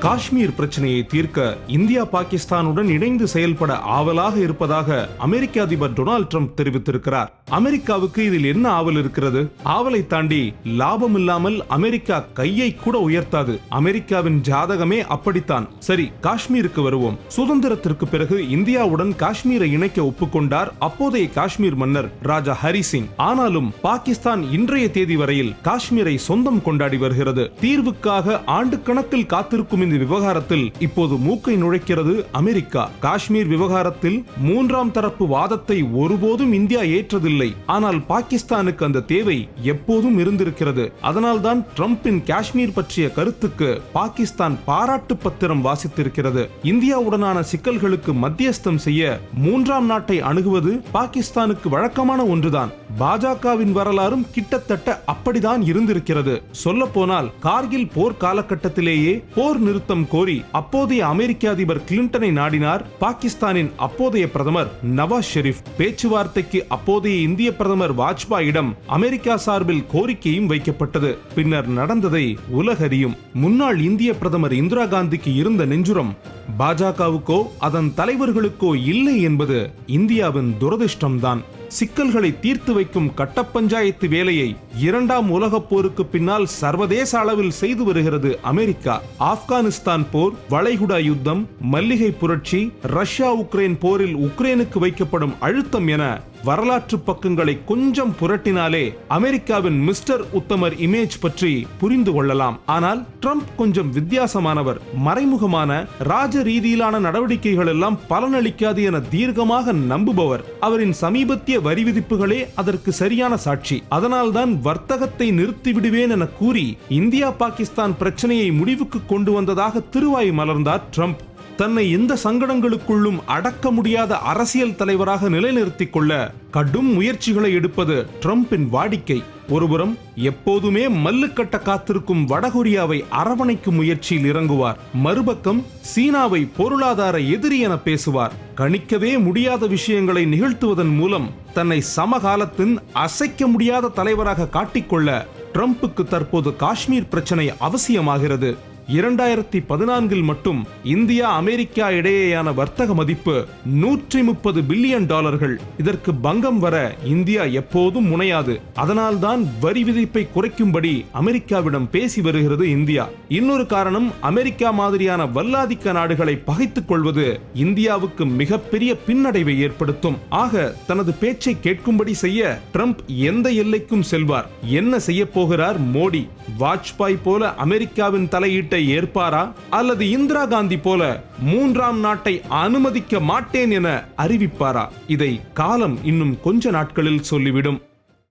காஷ்மீர் பிரச்சனையை தீர்க்க இந்தியா பாகிஸ்தானுடன் இணைந்து செயல்பட ஆவலாக இருப்பதாக அமெரிக்க அதிபர் டொனால்ட் ட்ரம்ப் தெரிவித்திருக்கிறார். அமெரிக்காவுக்கு இதில் என்ன ஆவல் இருக்கிறது? ஆவலை தாண்டி லாபம் இல்லாமல் அமெரிக்கா கையை கூட உயர்த்தாது. அமெரிக்காவின் ஜாதகமே அப்படித்தான். சரி காஷ்மீருக்கு வருவோம். சுதந்திரத்திற்கு பிறகு இந்தியாவுடன் காஷ்மீரை இணைக்க ஒப்புக்கொண்டார் அப்போதைய காஷ்மீர் மன்னர் ராஜா ஹரி சிங். ஆனாலும் பாகிஸ்தான் இன்றைய தேதி வரையில் காஷ்மீரை சொந்தம் கொண்டாடி வருகிறது. தீர்வுக்காக ஆண்டு கணக்கில் காத்திருக்கும் இந்த விவகாரத்தில் இப்போது மூக்கை நுழைக்கிறது அமெரிக்கா. காஷ்மீர் விவகாரத்தில் மூன்றாம் தரப்பு வாதத்தை ஒருபோதும் இந்தியா ஏற்றதில்லை. ஆனால் பாகிஸ்தானுக்கு அந்த தேவை எப்போதும் இருந்திருக்கிறது. அதனால்தான் ட்ரம்பின் காஷ்மீர் பற்றிய கருத்துக்கு பாகிஸ்தான் பாராட்டு பத்திரம் வாசித்திருக்கிறது. இந்தியாவுடனான சிக்கல்களுக்கு மத்தியஸ்தம் செய்ய மூன்றாம் நாட்டை அணுகுவது பாகிஸ்தானுக்கு வழக்கமான ஒன்றுதான். பாஜகவின் வரலாறும் கிட்டத்தட்ட அப்படிதான் இருந்திருக்கிறது. சொல்ல போனால் கார்கில் போர் காலகட்டத்திலேயே போர் நிறுத்தம் கோரி அப்போதைய அமெரிக்க அதிபர் கிளின்டனை நாடினார் பாகிஸ்தானின் அப்போதைய பிரதமர் நவாஸ் ஷெரீப். பேச்சுவார்த்தைக்கு அப்போதைய இந்திய பிரதமர் வாஜ்பாயிடம் அமெரிக்கா சார்பில் கோரிக்கையும் வைக்கப்பட்டது. பின்னர் நடந்ததை உலகறியும். முன்னாள் இந்திய பிரதமர் இந்திரா காந்திக்கு இருந்த நெஞ்சுரம் பாஜகவுக்கோ அதன் தலைவர்களுக்கோ இல்லை என்பது இந்தியாவின் துரதிருஷ்டம்தான். சிக்கல்களை தீர்த்து வைக்கும் கட்ட பஞ்சாயத்து வேலையை இரண்டாம் உலகப் போருக்கு பின்னால் சர்வதேச அளவில் செய்து வருகிறது அமெரிக்கா. ஆப்கானிஸ்தான் போர் வளைகுடா யுத்தம் மல்லிகை புரட்சி ரஷ்யா உக்ரைன் போரில் உக்ரைனுக்கு வைக்கப்படும் அழுத்தம் என வரலாற்று பக்கங்களை கொஞ்சம் புரட்டினாலே அமெரிக்காவின் மிஸ்டர் உத்தமர் இமேஜ் பற்றி புரிந்து கொள்ளலாம். ஆனால் ட்ரம்ப் கொஞ்சம் வித்தியாசமானவர் மறைமுகமான ராஜ ரீதியிலான நடவடிக்கைகள் எல்லாம் பலனளிக்காது என தீர்க்கமாக நம்புபவர். அவரின் சமீபத்திய வரி விதிப்புகளே அதற்கு சரியான சாட்சி. அதனால்தான் வர்த்தகத்தை நிறுத்தி விடுவேன் என கூறி இந்தியா பாகிஸ்தான் பிரச்சனையை முடிவுக்கு கொண்டு வந்ததாக திருவாய் மலர்ந்தார் ட்ரம்ப். தன்னை எந்த சங்கடங்களுக்குள்ளும் அடக்க முடியாத அரசியல் தலைவராக நிலைநிறுத்திக் கொள்ள கடும் முயற்சிகளை எடுப்பது ட்ரம்பின் வாடிக்கை. ஒருபுறம் எப்போதுமே மல்லுக்கட்ட காத்திருக்கும் வடகொரியாவை அரவணைக்கும் முயற்சியில் இறங்குவார். மறுபக்கம் சீனாவை பொருளாதார எதிரி என பேசுவார். கணிக்கவே முடியாத விஷயங்களை நிகழ்த்துவதன் மூலம் தன்னை சமகாலத்தின் அசைக்க முடியாத தலைவராக காட்டிக்கொள்ள ட்ரம்புக்கு தற்போது காஷ்மீர் பிரச்சனை அவசியமாகிறது. இரண்டாயிரத்தி பதினான்கில் மட்டும் இந்தியா அமெரிக்கா இடையேயான வர்த்தக மதிப்பு நூற்றி முப்பது பில்லியன் டாலர்கள். இதற்கு பங்கம் வர இந்தியா எப்போதும் முனையாது. அதனால்தான் வரி விதிப்பை குறைக்கும்படி அமெரிக்காவிடம் பேசி வருகிறது இந்தியா. இன்னொரு காரணம் அமெரிக்கா மாதிரியான வல்லாதிக்க நாடுகளை பகைத்துக் கொள்வது இந்தியாவுக்கு மிகப்பெரிய பின்னடைவை ஏற்படுத்தும். ஆக தனது பேச்சை கேட்கும்படி செய்ய ட்ரம்ப் எந்த எல்லைக்கும் செல்வார். என்ன செய்ய போகிறார் மோடி? வாஜ்பாய் போல அமெரிக்காவின் தலையீட்டை ஏற்பாரா? அல்லது இந்திரா காந்தி போல மூன்றாம் நாட்டை அனுமதிக்க மாட்டேன் என அறிவிப்பாரா? இதை காலம் இன்னும் கொஞ்ச நாட்களில் சொல்லிவிடும்.